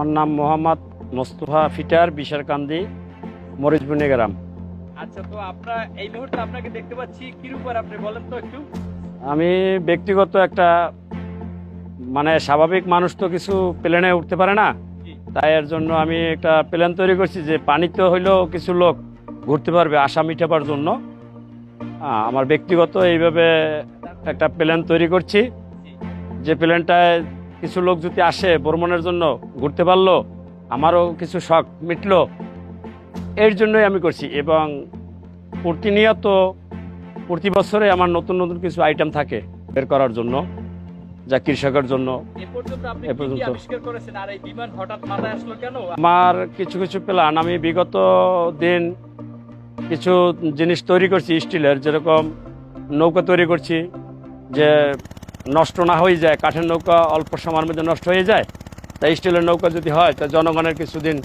আমার নাম মোহাম্মদ মোস্তফা ফিটার বিশারকান্দি মরিচবুনি গ্রাম। আচ্ছা তো আপনার এই মুহূর্তে আপনাকে দেখতে পাচ্ছি কির উপর আপনি বলেন তো একটু? আমি ব্যক্তিগত একটা মানে স্বাভাবিক মানুষ তো কিছু প্লেনে উঠতে পারে না। তাই এর জন্য আমি একটা প্ল্যান তৈরি করছি যে পানিতে হইলেও কিছু লোক ঘুরতে পারবে আশা মিটাবার জন্য। আমার ব্যক্তিগত এইভাবে একটা প্ল্যান তৈরি করছি। যে প্লেনটায় কিছু লোক যদি আসে ভ্রমণের জন্য ঘুরতে পারল আমারও কিছু শখ মিটলো। এর জন্যই আমি করছি এবং প্রতিনিয়ত প্রতি বছরে আমার নতুন নতুন কিছু আইটেম থাকে বের করার জন্য যা কৃষকের জন্য। এ পর্যন্ত আমার কিছু কিছু প্ল্যান আমি বিগত দিন কিছু জিনিস তৈরি করছি স্টিলের যেরকম নৌকা তৈরি করছি যে নষ্ট না হয়ে যায়, কাঠের নৌকা অল্প সময়ের মধ্যে নষ্ট হয়ে যায়, তাই স্টিলের নৌকা যদি হয়, তা জনগণের কিছুদিন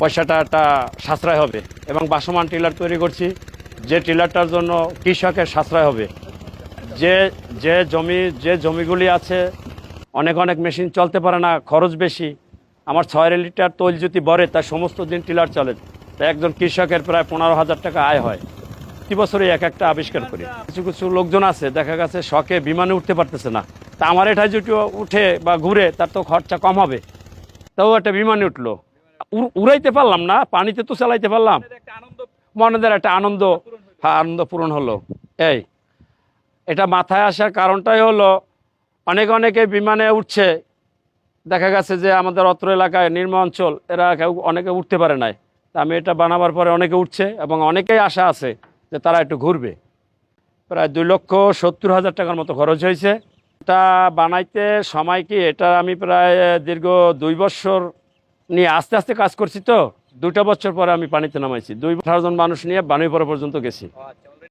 পয়সাটা একটা সাশ্রয় হবে। এবং বাসমান টিলার তৈরি করছি, যে টিলারটার জন্য কৃষকের সাশ্রয় হবে। যে যে জমি, যে জমিগুলি আছে, অনেক অনেক মেশিন চলতে পারে না, খরচ বেশি। আমার ছয় লিটার তৈল যদি বড়ে তার সমস্ত দিন টিলার চলে। তাই একজন কৃষকের প্রায় পনেরো হাজার টাকা আয় হয়। প্রতি বছরে এক একটা আবিষ্কার করি। কিছু কিছু লোকজন আছে, দেখা গেছে শখে বিমানে উঠতে পারতেছে না। তা আমার এটা যদি উঠে বা ঘুরে, তার তো খরচা কম হবে। তাও একটা বিমানে উঠল। উড়াইতে পারলাম না, পানিতে তো চালাইতে পারলাম। মনেদের একটা আনন্দ আনন্দ পূরণ হলো। এই, এটা মাথায় আসার কারণটাই হলো, অনেক অনেকে বিমানে উঠছে। দেখা গেছে যে আমাদের অত্র এলাকায় নিম্ন অঞ্চল, এরা কেউ অনেকে উঠতে পারে নাই। আমি এটা বানাবার পরে অনেকে উঠছে এবং অনেকেই আশা আছে যে তারা একটু ঘুরবে। প্রায় দুই লক্ষ সত্তর হাজার টাকার মতো খরচ হয়েছে। এটা বানাইতে সময় কি এটা আমি প্রায় দীর্ঘ দুই বছর নিয়ে আস্তে আস্তে কাজ করছি তো। দুটা বছর পরে আমি পানিতে নামাইছি। দুই থাউজেন্ড জন মানুষ নিয়ে বানুই পরে পর্যন্ত গেছি।